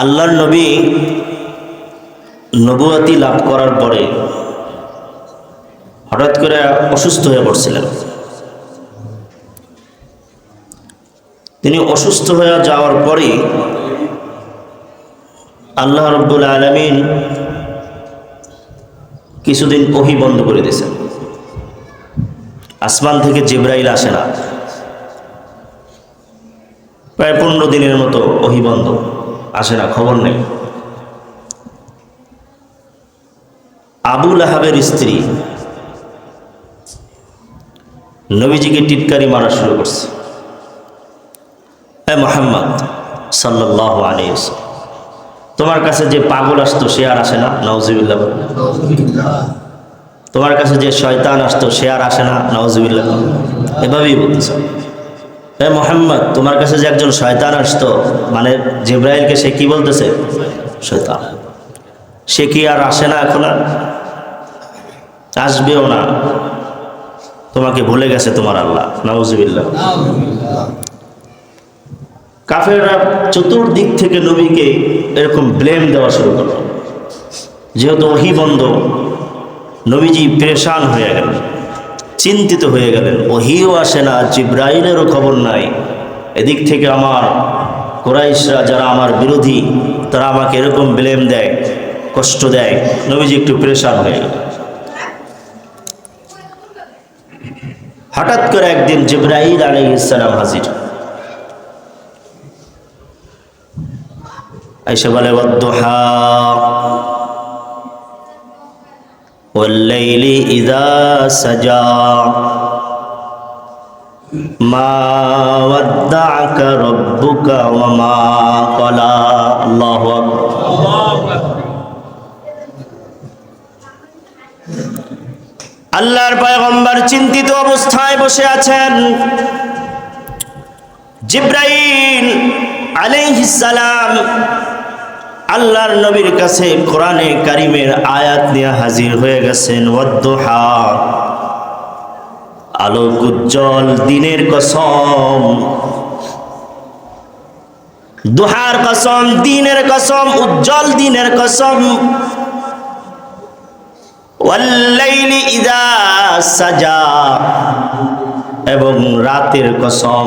আল্লাহর নবী নবুয়াতি লাভ করার পরে হঠাৎ করে অসুস্থ হয়ে পড়ছিলেন। তিনি অসুস্থ হয়ে যাওয়ার পরেই আল্লাহ রব্বুল আলমিন কিছুদিন ওহি বন্ধ করে দিয়েছেন। আসমান থেকে জিব্রাইল আসে না। প্রায় পনেরো দিনের মতো ওহি বন্ধ। আসে না, খবর নেই। আবুল আহাবের স্ত্রী নবীজিকে টিটকারি মারা শুরু করছে। হ্যাঁ মোহাম্মদ সাল্লাহ আলিস তোমার কাছে যে পাগল আসতো সে আর আসে না নওজিবুল্লাহ তোমার কাছে যে শয়তান আসতো সে আর আসে না নওজিবুল্লাহ এভাবেই বলতেছে। হ্যাঁ মোহাম্মদ, তোমার কাছে যে একজন শয়তান আসতো মানে জিব্রাইলকে সে কি বলতেছে? শয়তান। সে কি আর আসে না এখন আর? আসবেও না। তোমাকে ভুলে গেছে তোমার আল্লাহ। নওয়াজবিল্লাহ কাফেররা চতুর্দিক থেকে নবীকে এরকম ব্লেম দেওয়া শুরু করল। যেহেতু ওহি বন্ধ, নবীজি পরেশান হয়ে গেলেন। চিন্তিত হয়ে গেলেন। ওহিও আসে না, জিব্রাইলেরও খবর নাই। এদিক থেকে আমার কোরাইশরা যারা আমার বিরোধী, তারা আমাকে এরকম ব্লেম দেয়, কষ্ট দেয়। নবীজি একটু পরেশান হয়ে গেল হঠাৎ করে একদিন জিব্রাইল আলী ইসলাম হাজির। আইসা বলে বদ্দোহা والليل إذا سجى ما ودعك ربك وما قلى الله أكبر আল্লাহর পয়গম্বর চিন্তিত অবস্থায় বসে আছেন জিব্রাইল আলাইহিস সালাম আল্লাহর নবীর কাছে কোরআনে কারিমের আয়াত নিয়ে হাজির হয়ে গেছেন আলোক উজ্জ্বল দিনের কসম। দুহার কসম, দিনের কসম, উজ্জ্বল দিনের কসম। ইদা সাজা। এবং রাতের কসম।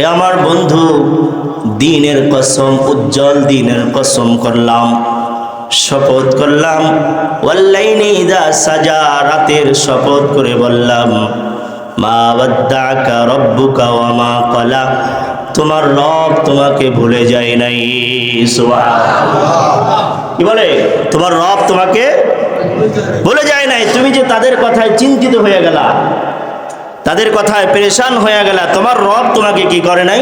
এ আমার বন্ধু, দিনের কসম, উজ্জ্বল দিনের কসম করলাম, শপথ করলাম। ওয়াল্লাইনি ইদা সাজা, রাতের শপথ করে বললাম, মা ওয়াদ্দাকা রব্বুকা ওয়া মা ক্বালা। তোমার রব তোমাকে ভুলে যায় নাই। কি বলে? তোমার রব তোমাকে ভুলে যায় নাই। তুমি যে তাদের কথায় চিন্তিত হয়ে গেলা তাদের কথায় পরেশান হয়ে গেলা, তোমার রব তোমাকে কি করে নাই?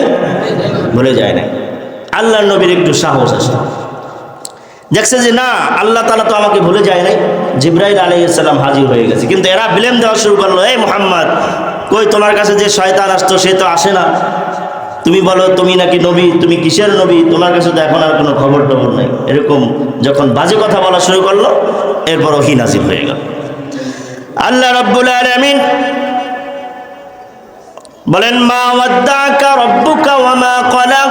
ভুলে যায় নাই। আল্লাহ নবীর একটু সাহস আছে। দেখছে যে না, আল্লাহ তালা তো আমাকে ভুলে যায় নাই। জিব্রাইল আলাইসাল্লাম হাজির হয়ে গেছে। কিন্তু এরা বিলেম দেওয়া শুরু করল, এই মোহাম্মদ, কই তোমার কাছে যে শয়তান আসতো সে তো আসে না। তুমি বলো, তুমি নাকি নবী, তুমি কিসের নবী? তোমার কাছে তো এখন আর কোনো খবর টবর নাই। এরকম যখন বাজে কথা বলা শুরু করল এরপর ওহি হয়ে গেল। আল্লাহ রব্বুল আলামিন বলেন, মা ওয়াদ্দাকা রব্বুকা ওয়া মা ক্বালাক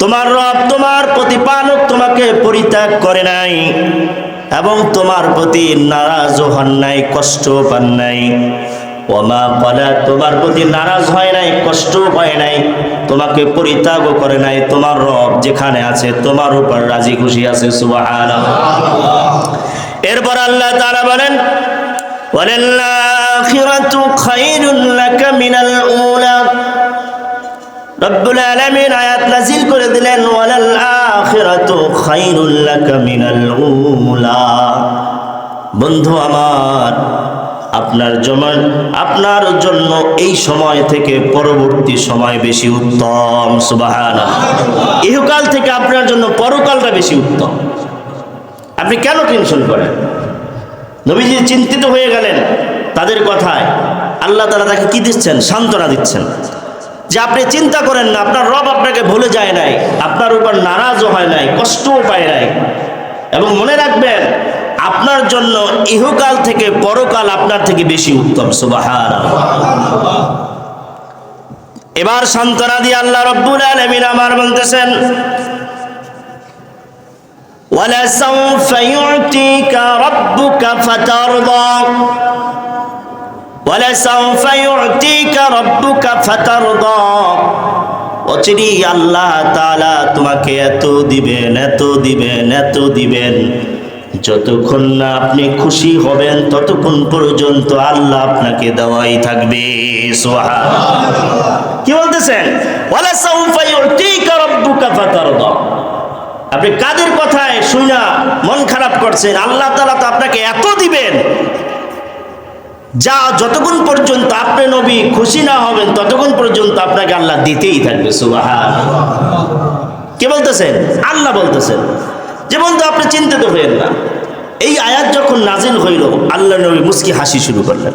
তোমার রব, তোমার প্রতিপালক তোমাকে পরিত্যাগ করে নাই এবং তোমার প্রতি নারাজ হন নাই, কষ্ট পান নাই। ওমা কলা তোমার প্রতি নারাজ হয় নাই, কষ্ট হয় নাই, তোমাকে পরিত্যাগও করে নাই। তোমার রব যেখানে আছে, তোমার উপর রাজি খুশি আছে, সুবহানাল্লাহ। এরপর আল্লাহ তাআলা বলেন وللآخرة خير لك من الأولى রব্বুল আলামিন আয়াত নাজিল করে দিলেন ওয়ালাল আখিরাতু খায়রুল লাকা মিনাল উলা বন্ধু আমার আপনার জমান আপনার জন্য এই সময় থেকে পরবর্তী সময় বেশি উত্তম সুবাহান ইহকাল থেকে আপনার জন্য পরকালটা বেশি উত্তম আপনি কেন টেনশন করেন নবীজি চিন্তিত হয়ে গেলেন তাদের কথায়। আল্লাহ তালা তাকে কি দিচ্ছেন? সান্ত্বনা দিচ্ছেন। যে আপনি চিন্তা করেন না, আপনার রব আপনাকে ভুলে যায় নাই, আপনার উপর নারাজও হয় নাই, কষ্টও পায় নাই। এবং মনে রাখবেন, আপনার জন্য ইহকাল থেকে পরকাল আপনার থেকে বেশি উত্তম। সুবাহার এবার সান্ত্বনা দিয়ে আল্লাহ রব্বুল আলমিন আমার বলতেছেন ولسوف يعطيك ربك فترضى ولسوف يعطيك ربك فترضى অচিরি আল্লাহ তাআলা তোমাকে এত দিবেন এত দিবেন এত দিবেন যতক্ষণ না আপনি খুশি হবেন ততক্ষণ পর্যন্ত আল্লাহ আপনাকে দেওয়াই থাকবে সুবহানাল্লাহ কি বলতেছেন ওয়ালা সাউফা ইউতিকা রাব্বুকা ফাতারদা আপনি কাদের কথায় শুনা মন খারাপ করছেন? আল্লাহ তালা তো আপনাকে এত দিবেন। যা যতক্ষণ পর্যন্ত আপনি নবী খুশি না হবেন, ততক্ষণ পর্যন্ত আপনাকে আল্লাহ দিতেই থাকবে সুবাহান কে বলতেছেন? আল্লাহ বলতেছেন। যে বন্ধু আপনি চিন্তিত হইেন না। এই আয়াত যখন নাজিল হইল, আল্লাহ নবী মুস্কি হাসি শুরু করলেন।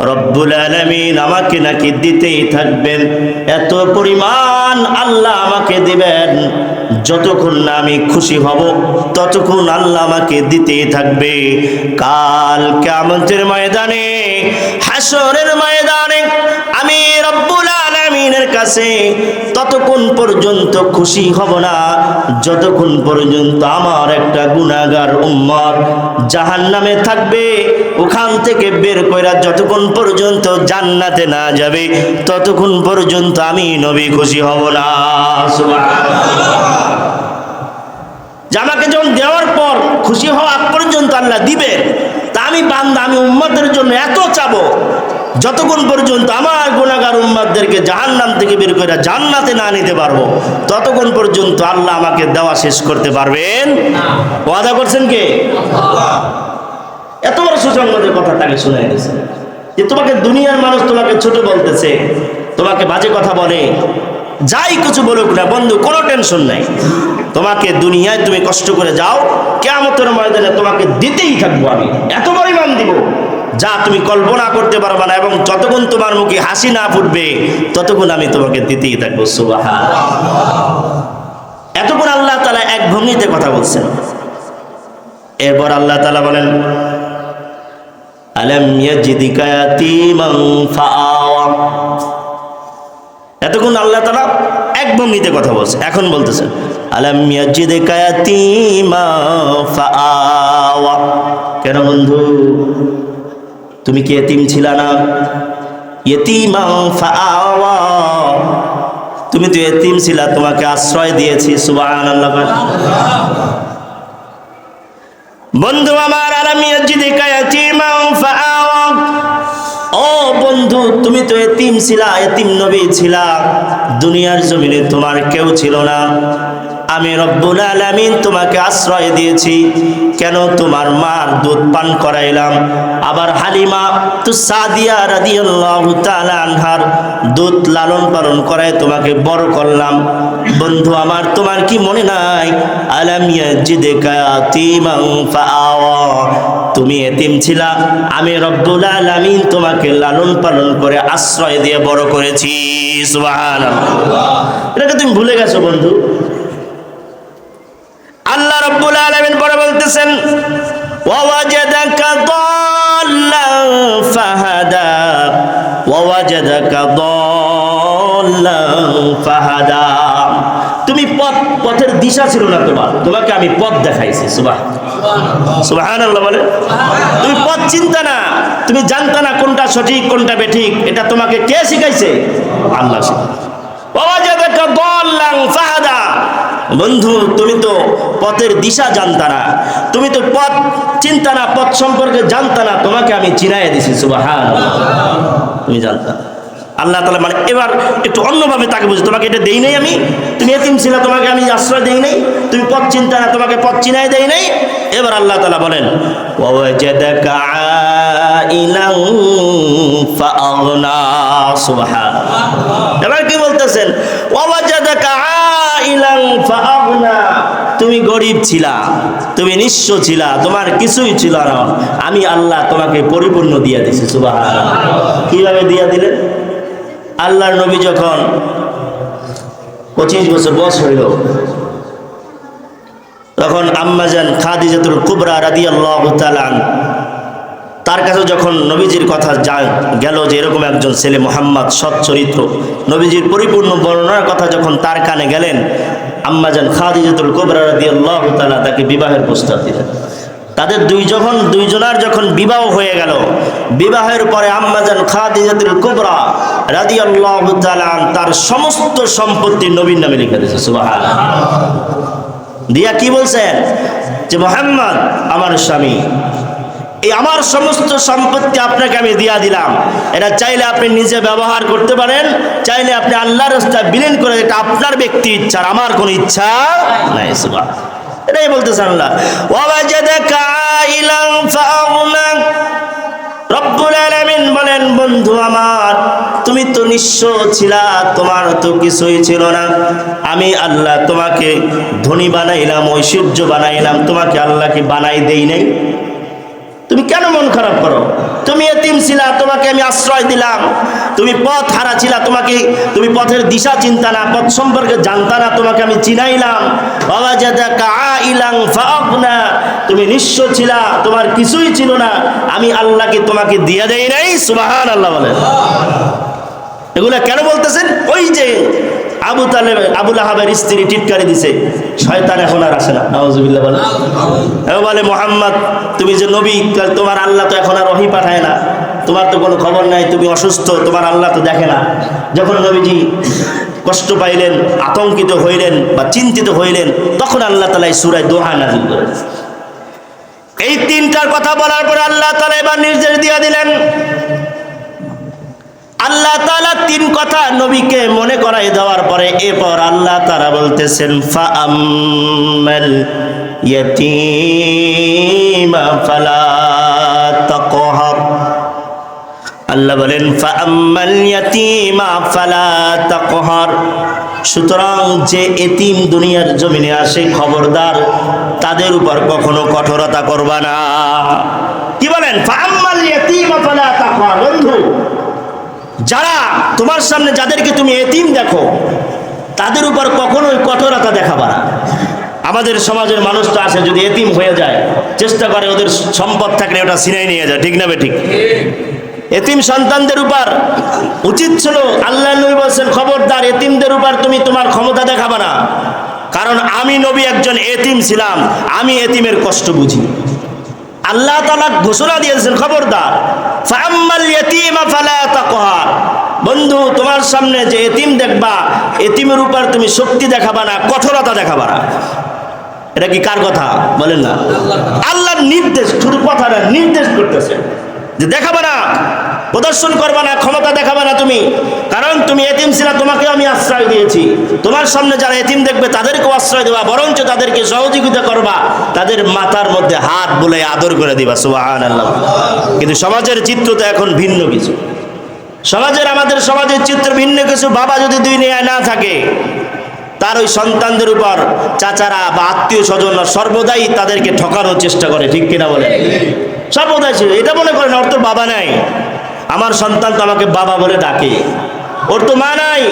রব্বুল আলমিন আমাকে নাকি দিতেই থাকবেন। এত পরিমাণ আল্লাহ আমাকে দিবেন। যতক্ষণ না আমি খুশি হব, ততক্ষণ আল্লাহ আমাকে দিতেই থাকবে। কাল কিয়ামতের ময়দানে হাসরের ময়দানে আমি রব্বুল আলামিনের কাছে ততক্ষণ পর্যন্ত খুশি হব না। যতক্ষণ পর্যন্ত আমার একটা গুনাহগার উম্মত জাহান্নামে থাকবে, ওখান থেকে বের কইরা যতক্ষণ পর্যন্ত জান্নাতে না যাবে, ততক্ষণ পর্যন্ত আমি নবী খুশি হব না। আমাকে যখন দেওয়ার পর খুশি হওয়া পর্যন্ত আল্লাহ দিবেন। তা আমি বান্দা, আমি উম্মাদের জন্য এত চাবো, যতক্ষণ পর্যন্ত আমার গুণাগার উম্মাদদেরকে জাহান্নাম থেকে বের করে জান্নাতে না নিতে পারব, ততক্ষণ পর্যন্ত আল্লাহ আমাকে দেওয়া শেষ করতে পারবেন। ওয়াদা করছেন কে? এত বড় সুসংগতের কথা তাকে শুনে গেছে যে তোমাকে দুনিয়ার মানুষ তোমাকে ছোট বলতেছে, তোমাকে বাজে কথা বলে। যাই কিছু বলুক না বন্ধু, কোনো টেনশন নাই। তোমাকে দুনিয়ায় তুমি কষ্ট করে যাও কেমতের ময়দানে তোমাকে দিতেই থাকব আমি। এত পরিমাণ দিব, যা তুমি কল্পনা করতে পারবে না এবং যতক্ষণ তোমার মুখে হাসি না ফুটবে, ততক্ষণ আমি তোমাকে দিতেই থাকব সুবাহা এতক্ষণ আল্লাহ তালা এক ভঙ্গিতে কথা বলছেন। এরপর আল্লাহ তালা বলেন, আলম ইয়াজিদিকা ইয়াতীমান ফাআওয়া? এতক্ষণ আল্লাহ তালা এক ভঙ্গিতে কথা বলছে। এখন ফাআওয়া। কেন বন্ধু? তুমি কি এতিম ছিল না? তুমি তো এতিম ছিলা, তোমাকে আশ্রয় দিয়েছি, সুবহানাল্লাহ বন্ধু আমার, আলম ইয়াজিদিকা ইয়াতীমা ফাআওয়া ও তুমি তো এতিম ছিলা, এতিম নবী ছিলা। দুনিয়ার জমিনে তোমার কেউ ছিল না। আমি রব্বুল আলামিন তোমাকে আশ্রয় দিয়েছি। কেন তোমার মার দুধ পান করাইলাম? আবার হালিমা তু সাদিয়া রাদিয়াল্লাহু তাআলা আনহার দুধ লালন পালন করায় তোমাকে বড় করলাম। বন্ধু, আমার তোমার কি মনে নাই? আলাম ইয়াজিদিকা ইয়াতীমান ফাআওয়া। তুমি এতিম ছিলা, আমি রব্বুল আলামিন তোমাকে লালন পালন করে আশ্রয় দিয়ে বড় করেছি। এটাকে তুমি ভুলে গেছো, বন্ধু। আল্লাহ রব্বুল আলামিন পরে বলতেছেন ফাহাদা, ওয়াওয়াজাদাকা দাল্লান ফাহাদা। তুমি পথ, পথের দিশা ছিল না তোমার। তোমাকে আমি পথ দেখাইছি সুবাহ সুবহানাল্লাহ বলে? তুমি পথ চিন্তা না, তুমি জানতা না কোনটা সঠিক, কোনটা বেঠিক, এটা তোমাকে কে শিখাইছে? আল্লাহ বন্ধু, তুমি তো পথের দিশা জানতা না, তুমি তো পথ চিন্তা না, পথ সম্পর্কে জানতা না, তোমাকে আমি চিনাই দিছি সুবাহান তুমি জানতা না। আল্লাহ তালা মানে এবার একটু অন্যভাবে তাকে বুঝি তোমাকে এটা দেই নাই আমি, তুমি এতিম ছিল, তোমাকে আমি আশ্রয় দেই নাই, তুমি পথ চিন্তা না, তোমাকে পথ চিনায় দেই নাই। এবার আল্লাহ তালা বলেন এবার কি বলতেছেন তুমি গরিব ছিলা, তুমি নিঃস্ব ছিলা, তোমার কিছুই ছিল না। আমি আল্লাহ তোমাকে পরিপূর্ণ দিয়া দিছি সুবাহ কীভাবে দিয়া দিলেন? আল্লাহর নবী যখন পঁচিশ বছর বয়স হইল, তখন আম্মাজান খাদিজাতুল কুবরা রাদি আল্লাহ তার কাছে যখন নবীজির কথা যা গেল যে এরকম একজন ছেলে মোহাম্মদ, সৎ চরিত্র, নবীজির পরিপূর্ণ বর্ণনার কথা যখন তার কানে গেলেন আম্মাজান খাদিজাতুল কুবরা রাদি আল্লাহ তাকে বিবাহের প্রস্তাব দিলেন। তাদের দুই যখন দুইজনার যখন বিবাহ হয়ে গেল, বিবাহের পরে আম্মাজান খাদিজাতুল কুবরা রাদিয়াল্লাহু তাআলা তার সমস্ত সম্পত্তি নবীর নামে লিখে দিয়েছে, সুবহানাল্লাহ। দিয়া কি বলছেন? যে মোহাম্মদ, আমার স্বামী, এই আমার সমস্ত সম্পত্তি আপনাকে আমি দিয়া দিলাম। এটা চাইলে আপনি নিজে ব্যবহার করতে পারেন, চাইলে আপনি আল্লাহর রাস্তায় বিলীন করে এটা আপনার ব্যক্তি ইচ্ছা আর আমার কোনো ইচ্ছা নাই সুবহান এটাই বলতেছে আল্লাহ। রব্বুল আলামিন বলেন, বন্ধু আমার, তুমি তো নিঃস্ব ছিলা, তোমার তো কিছুই ছিল না। আমি আল্লাহ তোমাকে ধনী বানাইলাম, ঐশ্বর্য বানাইলাম, তোমাকে আল্লাহকে বানাই দেই নাই। তুমি কেন মন খারাপ করো? তুমি এতিম ছিলা, তোমাকে আমি আশ্রয় দিলাম। তুমি পথ হারা ছিলা, তোমাকে, তুমি পথের দিশা চিন্তা না, পথ সম্পর্কে জানতা না, তোমাকে আমি চিনাইলাম। বাবা আইলাং ফাগনা তুমি নিঃস্ব ছিলা, তোমার কিছুই ছিল না। আমি আল্লাহকে তোমাকে দিয়ে দেই নাই সুবহান আল্লাহ বলেন এগুলা কেন বলতেছেন? ওই যে আবু তালেব আবুল আহাবের স্ত্রী টিটকারি দিছে। শয়তান এখন আর আসে না। বলে বলে, মোহাম্মদ, তুমি যে নবী তোমার আল্লাহ তো এখন আর ওহি পাঠায় না। তোমার তো কোনো খবর নাই, তুমি অসুস্থ, তোমার আল্লাহ তো দেখে না। যখন নবীজি কষ্ট পাইলেন, আতঙ্কিত হইলেন বা চিন্তিত হইলেন, তখন আল্লাহ তালা সুরায় দোহা নাজিল করেন। এই তিনটার কথা বলার পরে আল্লাহ তালা এবার নির্দেশ দিয়ে দিলেন আল্লাহ তালা তিন কথা নবীকে মনে করাই দেওয়ার পরে এরপর আল্লাহ তারা বলতেছেন, ফাআম্মাল ইয়াতীমা ফালা তাকহার। আল্লাহ বলেন, ফাআম্মাল ইয়াতীমা ফালা তাকহার। সুতরাং যে এতিম দুনিয়ার জমিনে আসে খবরদার, তাদের উপর কখনো কঠোরতা করবা না। কি বলেন? ফাআম্মাল ইয়াতীমা ফালা তাকহার। বন্ধু যারা তোমার সামনে যাদেরকে তুমি এতিম দেখো, তাদের উপর কখনোই কঠোরতা দেখাবা না। আমাদের সমাজের মানুষ তো আছে, যদি এতিম হয়ে যায়, চেষ্টা করে ওদের সম্পদ থাকলে ওটা সিনাই নিয়ে যায়, ঠিক না ঠিক? এতিম সন্তানদের উপর উচিত ছিল, আল্লাহ নবী বলছেন, খবরদার, এতিমদের উপর তুমি তোমার ক্ষমতা দেখাবা না। কারণ আমি নবী একজন এতিম ছিলাম, আমি এতিমের কষ্ট বুঝি। আল্লাহ তালা ঘোষণা দিয়েছেন, খবরদার। বন্ধু, তোমার সামনে যে এতিম দেখবা, এতিমের উপর তুমি শক্তি দেখাবা না, কঠোরতা দেখাবা না। এটা কি কার কথা? বলেন না। আল্লাহর নির্দেশ, শুধু কথা নির্দেশ করতেছে। যে দেখাবা না প্রদর্শন করবা না, ক্ষমতা দেখাবা না তুমি। কারণ তুমি এতিম ছিলা তোমাকে আমি আশ্রয় দিয়েছি। তোমার সামনে যারা এতিম দেখবে, তাদেরকেও আশ্রয় দেবা, বরঞ্চ তাদেরকে সহযোগিতা করবা। তাদের মাথার মধ্যে হাত বলে আদর করে দিবা সুবাহান আল্লাহ কিন্তু সমাজের চিত্র তো এখন ভিন্ন কিছু। সমাজের, আমাদের সমাজের চিত্র ভিন্ন কিছু। বাবা যদি দুই নিয়ে না থাকে, তার ওই সন্তানদের উপর চাচারা বা আত্মীয় স্বজনরা সর্বদাই তাদেরকে ঠকানোর চেষ্টা করে, ঠিক কিনা বলে সর্বদাই এটা মনে করেন অর্থ বাবা নাই। আমার সন্তান তো আমাকে বাবা বলে ডাকে। ওর তো মা নাই।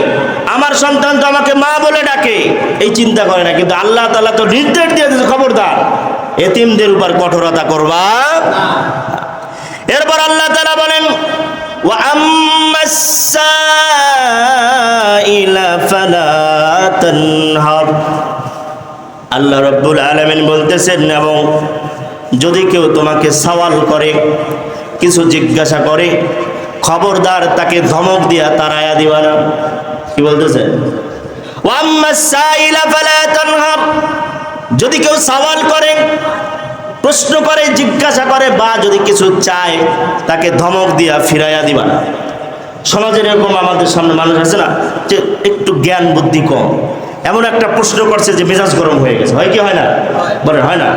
আমার সন্তান তো আমাকে মা বলে ডাকে। এই চিন্তা করে না, কিন্তু আল্লাহ তালা তো নির্দেশ দিয়েছে, খবরদার। এতিমদের উপর কঠোরতা করবা এরপর আল্লাহ তালা বলেন আল্লাহ রব্বুল আলমিন বলতেছেন, এবং যদি কেউ তোমাকে সওয়াল করে কিছু জিজ্ঞাসা করে, খবরদার তাকে ধমক দিয়া তারায়া দিবা না। কি বলতেছে? যদি কেউ সওয়াল করে, প্রশ্ন করে, জিজ্ঞাসা করে, বা যদি কিছু চায়, তাকে ধমক দিয়া ফিরাইয়া দিবা। না সমাজের এরকম আমাদের সামনে মানুষ আছে না, যে একটু জ্ঞান বুদ্ধি কম। এমন একটা প্রশ্ন করছে যে মেজাজ গরম হয়ে গেছে। হয় কি হয় না? বলে, হয় না।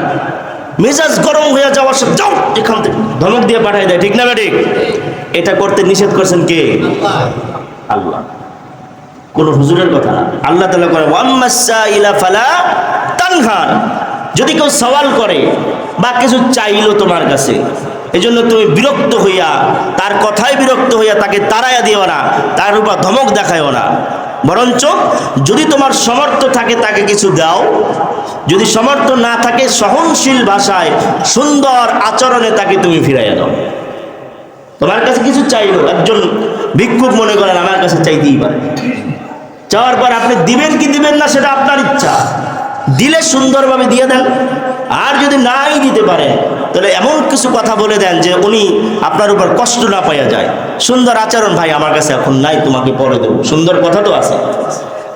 মেজাজ গরম হয়ে যাওয়ার সাথে যাও, এখান থেকে। ধমক দিয়ে পাঠাই দেয়, ঠিক না ঠিক এটা করতে নিষেধ করছেন কে? আল্লাহ। কোন হুজুরের কথা না। আল্লাহ তালা করে তানহার যদি কেউ সওয়াল করে, বা কিছু চাইলো তোমার কাছে এই জন্য তুমি বিরক্ত হইয়া, তার কথায় বিরক্ত হইয়া তাকে তাড়াইয়া দিও না, তার উপর ধমক দেখায়ও না। বরঞ্চ যদি তোমার সমর্থ থাকে তাকে কিছু দাও যদি সমর্থ না থাকে সহনশীল ভাষায় সুন্দর আচরণে তাকে তুমি ফিরাইয়া দাও। তোমার কাছে কিছু চাইলো, একজন ভিক্ষুক মনে করেন, আমার কাছে চাইতেই পারে চাওয়ার পর আপনি দিবেন কি দিবেন না, সেটা আপনার ইচ্ছা। দিলে সুন্দরভাবে দিয়ে দেন, আর যদি নাই দিতে পারে, তাহলে এমন কিছু কথা বলে দেন যে উনি আপনার উপর কষ্ট না পাইয়া যায়। সুন্দর আচরণ ভাই আমার কাছে এখন নাই, তোমাকে পরে দেবো। সুন্দর কথা তো আছে।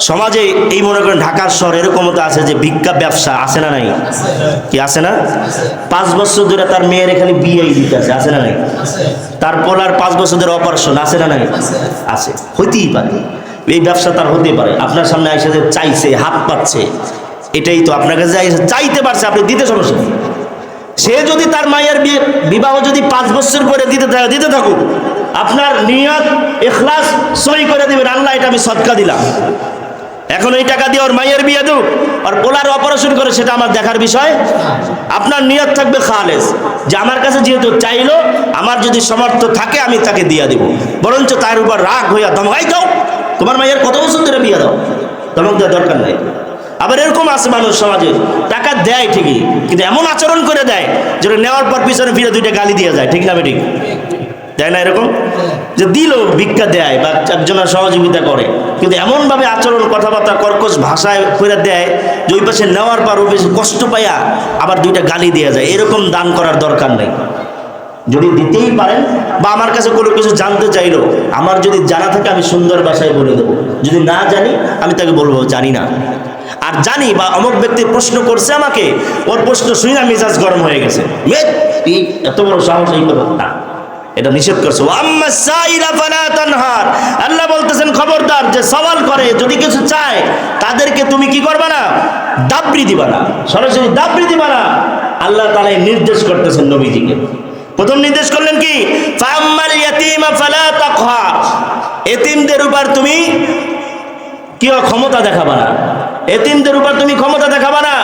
সমাজে এই মনে করেন ঢাকার শহর এরকম তো আছে যে ভিক্ষা ব্যবসা আছে না নাই? কি আছে না? পাঁচ বছর ধরে তার মেয়ের এখানে বিয়ে দিতে আছে আছে না নাই? তারপর আর পাঁচ বছর ধরে অপারেশন আছে না নাই? আছে। হইতেই পারে। এই ব্যবসা তার হতে পারে। আপনার সামনে এসে যে চাইছে, হাত পাচ্ছে এটাই তো আপনার কাছে চাইতে পারছে, আপনি দিতে সমস্যা। সে যদি তার মায়ের বিয়ে, বিবাহ যদি পাঁচ বছর পরে দিতে দিতে থাকুক, আপনার নিয়ত, এখলাস সই করে দিবেন। আল্লাহ এটা আমি সৎকা দিলাম। এখন ওই টাকা দিয়ে ওর মায়ের বিয়ে দেব আর পোলার অপারেশন করে সেটা আমার দেখার বিষয়। আপনার নিয়ত থাকবে খালেস যে আমার কাছে যেহেতু চাইলো, আমার যদি সমর্থ থাকে, আমি তাকে দিয়ে দেব। বরঞ্চ তার উপর রাগ হইয়া ধমকাই দাও। তোমার মায়ের কত বছর ধরে বিয়ে দাও? ধমক দেওয়ার দরকার নাই। আবার এরকম আছে মানুষ সমাজে, টাকা দেয় ঠিকই, কিন্তু এমন আচরণ করে দেয় যেটা নেওয়ার পর পিছনে ফিরে দুইটা গালি দিয়ে যায়, ঠিক না ঠিক দেয় না এরকম? যে দিল ভিক্ষা দেয় বা একজনের সহযোগিতা করে। কিন্তু এমনভাবে আচরণ, কথাবার্তা, কর্কশ ভাষায় করে দেয় যে ওই পাশে নেওয়ার পর ওই পাশে কষ্ট পাইয়া আবার দুইটা গালি দেওয়া যায়। এরকম দান করার দরকার নেই। যদি দিতেই পারেন বা আমার কাছে কোনো কিছু জানতে চাইলো, আমার যদি জানা থাকে আমি সুন্দর ভাষায় বলে দেবো। যদি না জানি, আমি তাকে বলব, জানি না। আর জানি বা অমুক ব্যক্তি প্রশ্ন করছে আমাকে, ওর প্রশ্ন শুনে মেজাজ গরম হয়ে গেছে। এত বড় সাহস এই কথা। না। এটা নিষেধ করছে। আল্লাহ বলতেছেন, খবরদার, যে সওয়াল করে, যদি কিছু চায়, তাদেরকে তুমি কি করবা না? দাবরি দিবা না। সরাসরি দাবরি দিবা না। আল্লাহ এই নির্দেশ করতেছেন নবীজিকে। প্রথম নির্দেশ করলেন কি? এতিমদের উপর তুমি কি ক্ষমতা দেখাবা না? এতিমদের উপর তুমি ক্ষমতা দেখাবা না?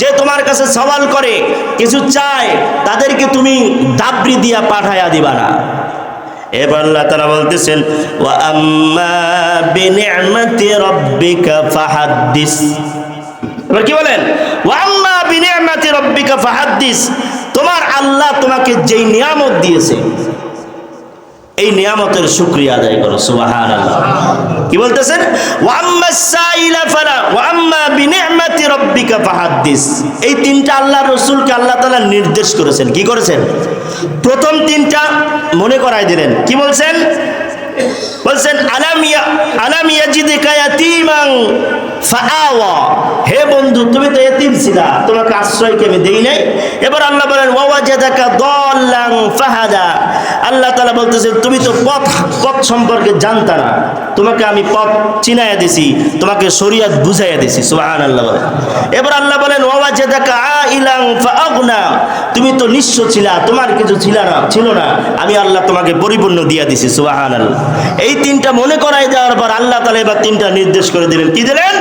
যে তোমার কাছে সওয়াল করে, কিছু চায়, তাদেরকে তুমি দাবরি দিয়া পাঠায়া দিবা না। এবার এবার কি বলেন? তোমার আল্লাহ তোমাকে যেই নিয়ামত দিয়েছে, এই নিয়ামতের শুক্রিয়া আদায় করো আল্লাহ কি বলতেছেন? এই তিনটা আল্লাহ রসুলকে আল্লাহ তালা নির্দেশ করেছেন। কি করেছেন? প্রথম তিনটা মনে করাই দিলেন। কি বলছেন? বলছেন, আলাম ইয়া, আলাম ইয়াজিদিকা ইয়াতীমান? ফাআওয়া, হে বন্ধু, তুমি তো এতিম ছিলা, তোমাকে আশ্রয় আমি দেই নাই? এবার আল্লাহ বলেন ওয়াওয়াজাদাকা দাল্লান ফাহাদা। আল্লাহ তাআলা বলতেছেন, তুমি তো পথ পথ সম্পর্কে জানতা না। তোমাকে আমি পথ চিনাইয়া দিছি, তোমাকে শরীয়ত বুঝাইয়া দিছি। সুবহানাল্লাহ বলেন এবার আল্লাহ বলেন ওয়াওয়াজাদাকা আইলান ফাআগনা। তুমি তো নিঃস্ব ছিলা, তোমার কিছু ছিল না ছিল না। আমি আল্লাহ তোমাকে পরিপূর্ণ দিয়া দিছি। সুবহানাল্লাহ। এই তিনটা মনে করাই দেওয়ার পর আল্লাহ তালা এবার তিনটা নির্দেশ করে দিলেন। কি দিলেন?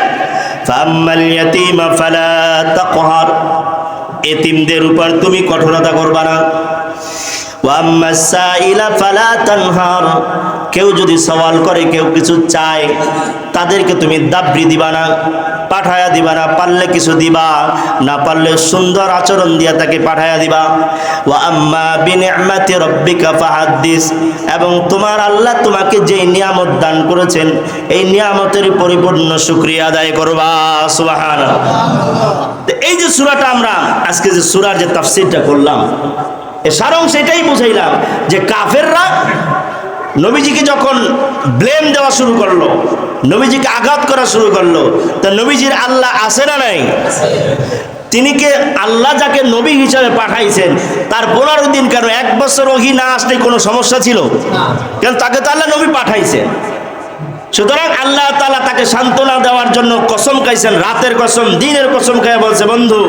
এতিমদের উপর তুমি কঠোরতা করবা না ওয়াম্মা সাইলা ফালা তানহার কেউ যদি সওয়াল করে, কেউ কিছু চায়, তাদেরকে তুমি দাবরি দিবা না, পাঠায়া দিবা না, পারলে কিছু দিবা, না পারলে সুন্দর আচরণ দিয়া তাকে পাঠায়া দিবা। ওয়া আম্মা বিনি'মাতি রাব্বিকা ফাহাদ্দিস। এবং তোমার আল্লাহ তোমাকে যে নিয়ামত দান করেছেন, এই নিয়ামতের পরিপূর্ণ শুকরিয়া আদায় করবা। সুবহানাল্লাহ। তো এই যে সূরাটা আমরা আজকে যে সূরার যে তাফসীরটা করলাম সারং সেটাই বুঝাইলাম যে কাফেররা নবীজিকে যখন ব্লেম দেওয়া শুরু করল নবীজিকে আঘাত করা শুরু করল তা নবীজির আল্লাহ আছে না নাই? তিনি কে? আল্লাহ যাকে নবী হিসাবে পাঠাইছেন তার পনেরো দিন কেন? এক বছর ওহি না আসলে কোনো সমস্যা ছিল? কেন তাকে তো আল্লাহ নবী পাঠাইছেন সুতরাং আল্লাহ তালা তাকে সান্ত্বনা দেওয়ার জন্য কসম খাইছেন, রাতের কসম, দিনের কসম খাইয়া বলছে, বন্ধু,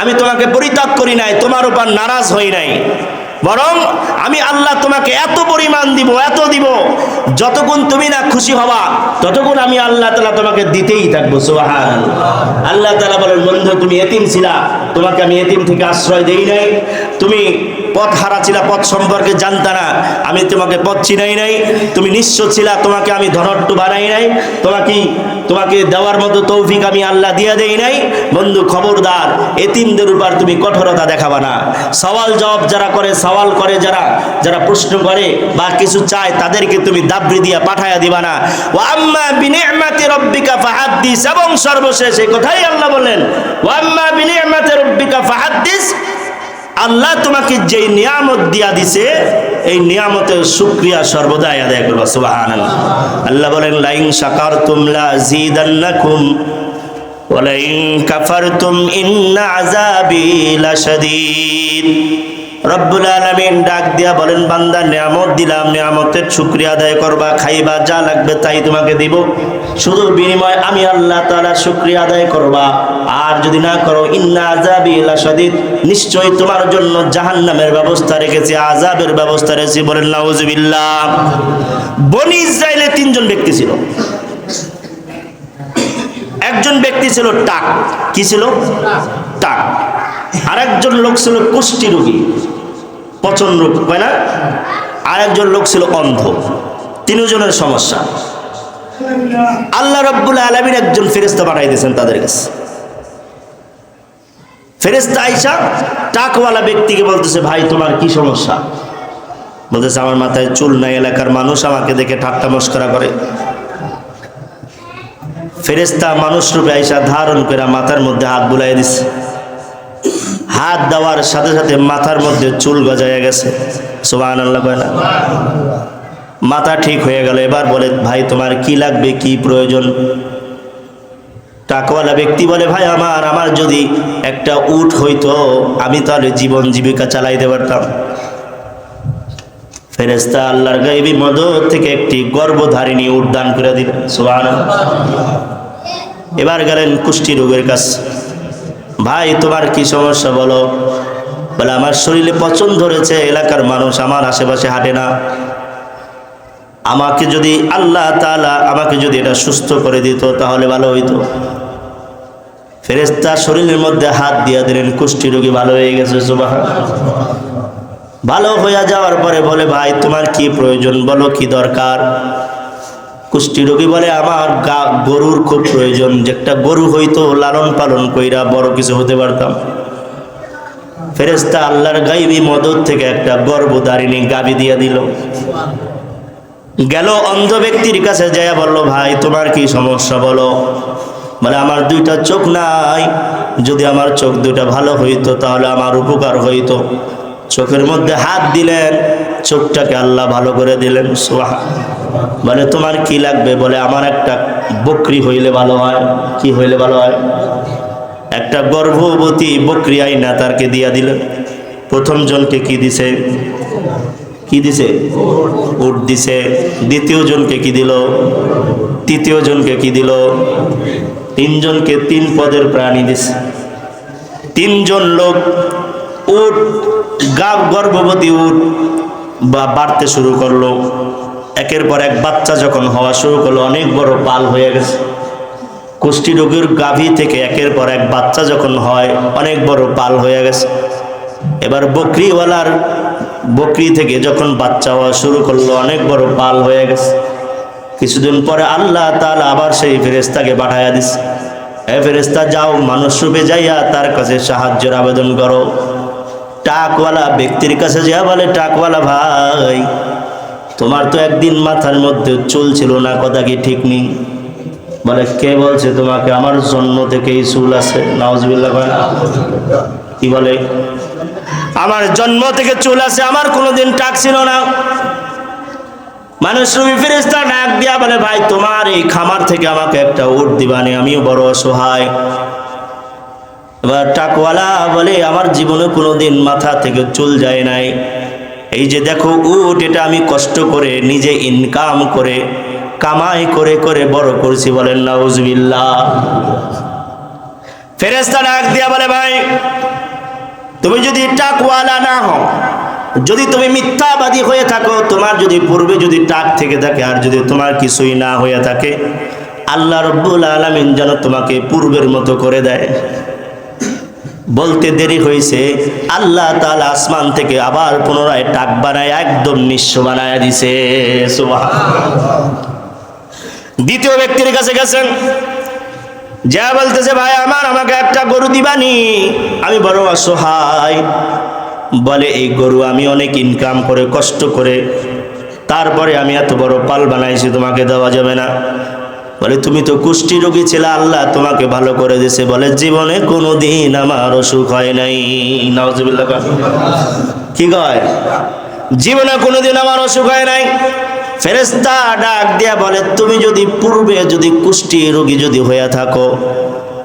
আমি তোমাকে পরিত্যাগ করি নাই, তোমার উপর নারাজ হই নাই। বরং আমি আল্লাহ তোমাকে এত পরিমাণ দিব, এত দিব যতক্ষণ তুমি না খুশি হবা ততক্ষণ আমি আল্লাহ তালা তোমাকে দিতেই থাকব সুবাহান আল্লাহ তালা বলেন, বন্ধু, তুমি এতিম ছিলা, তোমাকে আমি এতিম থেকে আশ্রয় দেই নাই। তুমি পথ হারা ছিলা, পথ সম্পর্কে জানতা না। আমি তোমাকে পথ চিনাই নাই, তুমি নিঃস্ব ছিলা, তোমাকে আমি ধনট্টু বানাই নাই, তোমাকে তোমাকে দেওয়ার মতো তৌফিক আমি আল্লাহ দিয়ে দেই নাই। বন্ধু, খবরদার, এতিমদের উপর তুমি কঠোরতা দেখাবা না। সওয়াল জবাব যারা করে, সওয়াল করে যারা যারা প্রশ্ন করে বা কিছু চায়, তাদেরকে তুমি দাবরি দিয়া পাঠায়া দিবা না। ও আম্মা বিনিআমাতি রব্বিকা ফাহাদ্দিস, এবং সর্বশেষ এই কথাই আল্লাহ বলেন ও আম্মা বিনিআমাতি রব্বিকা ফাহাদ্দিস আল্লাহ তোমাকে যে নিয়ামত দিয়া দিছে, এই নিয়ামতের শুক্রিয়া সর্বদাই আদায় করবা সুবহানাল্লাহ। আল্লাহ বলেন, লাইন শাকারতুম লা কুম ولئن কাফারতুম ইন্না আযাবি লাশাদীদ। রব্বুল আলামিন ডাক দিয়া বলেন, বান্দা, নিয়ামত দিলাম, নিয়ামতের শুকরিয়া আদায় করবা, খাইবা, যা লাগবে তাই তোমাকে দিব। শুধু বিনিময় আমি আল্লাহ তাআলা শুকরিয়া আদায় করবা। আর যদি না করো, ইন্না আযাবি লাশাদীদ। নিশ্চয়ই তোমার জন্য জাহান্নামের ব্যবস্থা রেখেছি, আযাবের ব্যবস্থা রেখেছি। বলেন, নাউজুবিল্লাহ। বনি ইসরায়েলে তিনজন ব্যক্তি ছিল। একজন ব্যক্তি ছিল টাক। কি ছিল? টাক। আরেকজন লোক ছিল কুষ্টি রোগী, পচন রোগ, হয় না? আরেকজন লোক ছিল অন্ধ। তিনজনের সমস্যা। আল্লাহ রব্বুল আলমীর একজন ফেরেস্তা পাঠাই দিয়েছেন তাদের কাছে। ফেরেস্তা আইসা টাকওয়ালা ব্যক্তিকে বলতেছে, ভাই, তোমার কি সমস্যা? বলতেছে, আমার মাথায় চুল নাই, এলাকার মানুষ আমাকে দেখে ঠাট্টা মস্করা করে। ফেরেস্তা মানুষ রূপে আইসা ধারণ করে মাথার মধ্যে হাত বুলাই দিছে। হাত দেওয়ার সাথে সাথে মাথার মধ্যে চুল গজাইয়া গেছে। সুবাহ আল্লাহ কয় না? মাথা ঠিক হয়ে গেল। এবার বলে, ভাই, তোমার কি লাগবে? কি প্রয়োজন? টাকাওয়ালা ব্যক্তি বলে, ভাই, আমার আমার যদি একটা উট হইতো, আমি তাহলে জীবন জীবিকা চালাইতে পারতাম। ফেরেস্তা আল্লাহর গাইবী মদত থেকে একটি গর্ভধারিণী উঠ দান করে দিলেন সুবাহ এবার গেলেন কুষ্টি রোগের কাছে। ভাই, তোমার কি সমস্যা বলো? বলে, আমার শরীরে পচন ধরেছে, এলাকার মানুষ আমার আশেপাশে হাঁটে না। আমাকে যদি আল্লাহ তাআলা আমাকে যদি এটা সুস্থ করে দিত, তাহলে ভালো হইতো। ফেরেস্তা শরীরের মধ্যে হাত দিয়ে দিলেন, কুষ্টি রোগী ভালো হয়ে গেছে সুবাহ ভালো হয়ে যাওয়ার পরে বলে, ভাই, তোমার কি প্রয়োজন? বলো, কি দরকার? কুষ্টি রোগী বলে, আমার গা, গরুর খুব প্রয়োজন। যে একটা গরু হইতো, লালন পালন কইরা বড় কিছু হতে পারতাম। ফেরেস্তা আল্লাহর গাইবি মদত থেকে একটা গর্ভধারিণী গাবি দিয়ে দিল। গেল অন্ধ ব্যক্তির কাছে যায় বলল, ভাই, তোমার কি সমস্যা বলো? বলে, আমার দুইটা চোখ নাই। যদি আমার চোখ দুইটা ভালো হইতো, তাহলে আমার উপকার হইতো। চোখের মধ্যে হাত দিলেন, চোখটাকে আল্লাহ ভালো করে দিলেন সোহা বলে, তোমার কি লাগবে? বলে, আমার একটা বকরি হইলে ভালো হয়। কি হইলে ভালো হয়? একটা গর্ভবতী বকরি আইনা তারকে দিয়া দিলেন। প্রথম জনকে কি দিছে? কি দিছে? উট দিছে। দ্বিতীয় জনকে কি দিল? তৃতীয় জনকে কি দিল? তিনজনকে তিন পদের প্রাণী দিছে। তিনজন লোক উট গা গর্ভবতী উট বা বাড়তে শুরু করল। একের পর এক বাচ্চা যখন হওয়া শুরু করল, অনেক বড় পাল হয়ে গেছে। কুষ্টি রোগীর গাভী থেকে একের পর এক বাচ্চা যখন হয়, অনেক বড় পাল হয়ে গেছে। এবার বকরিওয়ালার বকরি থেকে যখন বাচ্চা হওয়া শুরু করল, অনেক বড় পাল হয়ে গেছে। কিছুদিন পরে আল্লাহ তাআলা আবার সেই ফেরেস্তাকে পাঠাইয়া দিছে। এ ফেরেস্তা যাও, মানুষ রূপে যাইয়া তার কাছে সাহায্যের আবেদন করো। টাকওয়ালা ব্যক্তির কাছে যা বলে, টাকওয়ালা ভাই, তোমার তো একদিন মাথার মধ্যে চুল ছিল না, কথা কি ঠিক নেই? বলে, কে বলছে তোমাকে? আমার জন্ম থেকেই চুল আছে। নওয়াজবিল্লাহ ভাই কি বলে? আমার জন্ম থেকে চুল আছে, আমার কোনোদিন টাক ছিল না। মানুষ রবি ফেরেস্তা ডাক দিয়া বলে, ভাই, তোমার এই খামার থেকে আমাকে একটা উট দিবানি, আমিও বড় অসহায়। এবার টাকওয়ালা বলে, আমার জীবনে কোনোদিন মাথা থেকে চুল যায় নাই। এই যে দেখো উট, এটা আমি কষ্ট করে, নিজে ইনকাম করে, কামাই করে করে বড় করছি বলেন, নাউজবিল্লাহ। ফেরেস্তা ডাক দিয়া বলে, ভাই, তুমি যদি টাকওয়ালা না হও, যদি তুমি মিথ্যাবাদী হয়ে থাকো, তোমার যদি পূর্বে যদি টাক থেকে থাকে, আর যদি তোমার কিছুই না হয়ে থাকে, আল্লাহ রব্বুল আলমিন যেন তোমাকে পূর্বের মতো করে দেয়। বলতে দেরি হয়েছে, আল্লাহ তাআলা আসমান থেকে আবার পুনরায় টাক বানায়, একদম নিঃস্ব বানায় দিছে। দ্বিতীয় ব্যক্তির কাছে গেছেন। যা বলতেছে, ভাই, আমার আমাকে একটা গরু দিবানি। আমি বড় অসহায়। বলে, এই গরু আমি অনেক ইনকাম করে, কষ্ট করে, তারপরে আমি এত বড় পাল বানাইছি, তোমাকে দেওয়া যাবে না। বলে, তুমি তো কুষ্টি রোগী ছিলে, আল্লাহ তোমাকে ভালো করে দিয়েছে। বলে, জীবনে কোনো দিন আমার অসুখ হয় নাই। নওয়াজবিল্লাহ কি কয়? জীবনে কোনোদিন আমার অসুখ হয় নাই। ফেরেস্তা ডাক দিয়া বলে, তুমি যদি পূর্বে যদি কুষ্টি রোগী যদি হইয়া থাকো,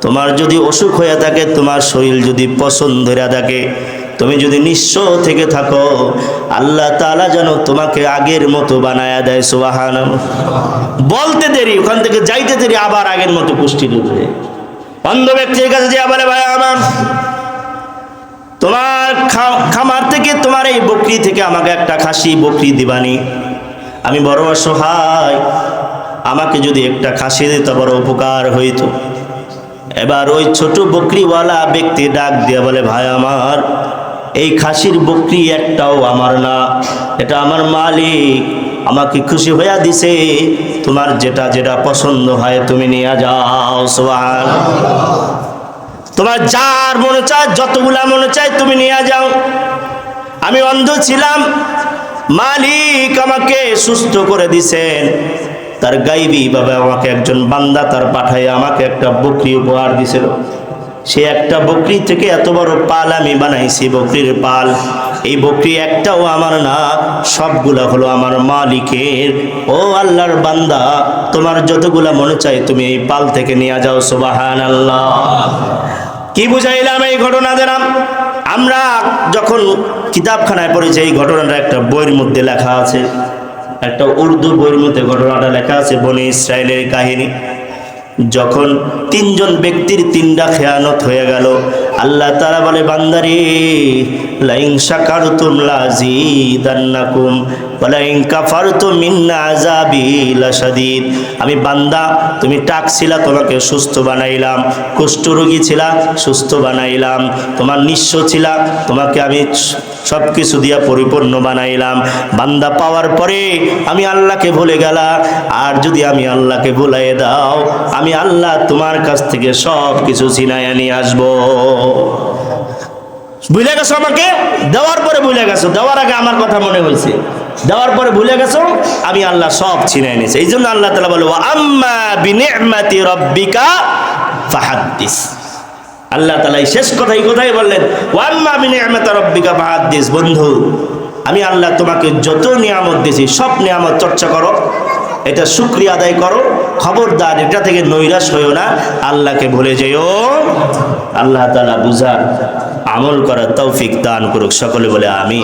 তোমার যদি অসুখ হইয়া থাকে, তোমার শরীর যদি পছন্দ ধরে থাকে তুমি যদি নিঃস্ব থেকে থাকো, আল্লাহ তাআলা যেন তোমাকে আগের মতো বানায়া দেয় সুবাহান বলতে দেরি, ওখান থেকে যাইতে দেরি, আবার আগের মতো রোগ হয়ে অন্ধ ব্যক্তির কাছে যে বলে, ভাই, আমার, তোমার খামার থেকে, তোমার এই বকরি থেকে আমাকে একটা খাসি বকরি দিবানি। আমি বড় অসহায়, আমাকে যদি একটা খাসি দিতে বড় উপকার হইতো। এবার ওই ছোট বকরিওয়ালা ব্যক্তি ডাক দিয়ে বলে, ভাই, আমার এই খাসির বকরি একটাও আমার না। এটা আমার মালিক, আমাকে খুশি হইয়া দিছে। তোমার যেটা যেটা পছন্দ হয় তুমি নিয়ে যাও সোহান তোমার যার মনে চায়, যতগুলা মনে চায় তুমি নিয়ে যাও। আমি অন্ধ ছিলাম, মালিক আমাকে সুস্থ করে দিছেন। তার গাইবি বাবা আমাকে একজন বান্দা, তার পাঠায় আমাকে একটা বকরি উপহার দিছিল। সে একটা বকরি থেকে এত বড় পাল আমি বানাইছি, বকরির পাল। এই বকরি একটাও আমার না, সবগুলা হলো আমার মালিকের। ও আল্লাহর বান্দা, তোমার যতগুলা মনে চাই তুমি এই পাল থেকে নিয়ে যাও সুবাহান আল্লাহ কি বুঝাইলাম এই ঘটনা দিলাম আমরা যখন কিতাবখানায় পড়েছি এই ঘটনাটা একটা বইয়ের মধ্যে লেখা আছে। একটা উর্দু বইয়ের মধ্যে ঘটনাটা লেখা আছে, বনি ইসরায়েলের কাহিনী। যখন তিনজন ব্যক্তির তিনটা খেয়ানত হয়ে গেল, আল্লাহ তারা বলে, বান্দারে লাইংসা কারু তুমলা জি লাশাদীদ আমি বান্দা, তুমি টাক ছিলা, তোমাকে সুস্থ বানাইলাম। কুষ্ঠরোগী ছিলা, সুস্থ বানাইলাম। তোমার নিঃস্ব ছিলা, তোমাকে আমি সব কিছু দিয়া পরিপূর্ণ বানাইলাম। বান্দা পাওয়ার পরে আমি আল্লাহকে ভুলে গেলা। আর যদি আমি আল্লাহকে ভুলাই দাও, আমি আল্লাহ তোমার কাছ থেকে সব কিছু ছিনাইয়া নিয়ে আসব। ভুলে গেছো আমাকে? দেওয়ার পরে ভুলে গেছো। দেওয়ার আগে আমার কথা মনে হয়েছে। দেওয়ার পরে ভুলে গেছো? আমি আল্লাহ সব ছিনাই নিয়েছি এই জন্য আল্লাহ তালা বলে আম্মা রব্বিকা ফাহাদ্দিস। আল্লাহ তালা এই শেষ কথাই বললেন ওয়াম্মা বিনি'মাতি রব্বিকা ফাহাদ্দিস। বন্ধু, আমি আল্লাহ তোমাকে যত নিয়ামত দিয়েছি, সব নিয়ামত চর্চা করো। এটা শুক্রিয়া আদায় করো। খবরদার, এটা থেকে নৈরাশ হইও না। আল্লাহকে ভুলে যেও। আল্লাহ তালা বুঝার আমল করার তৌফিক দান করুক। সকলে বলে আমি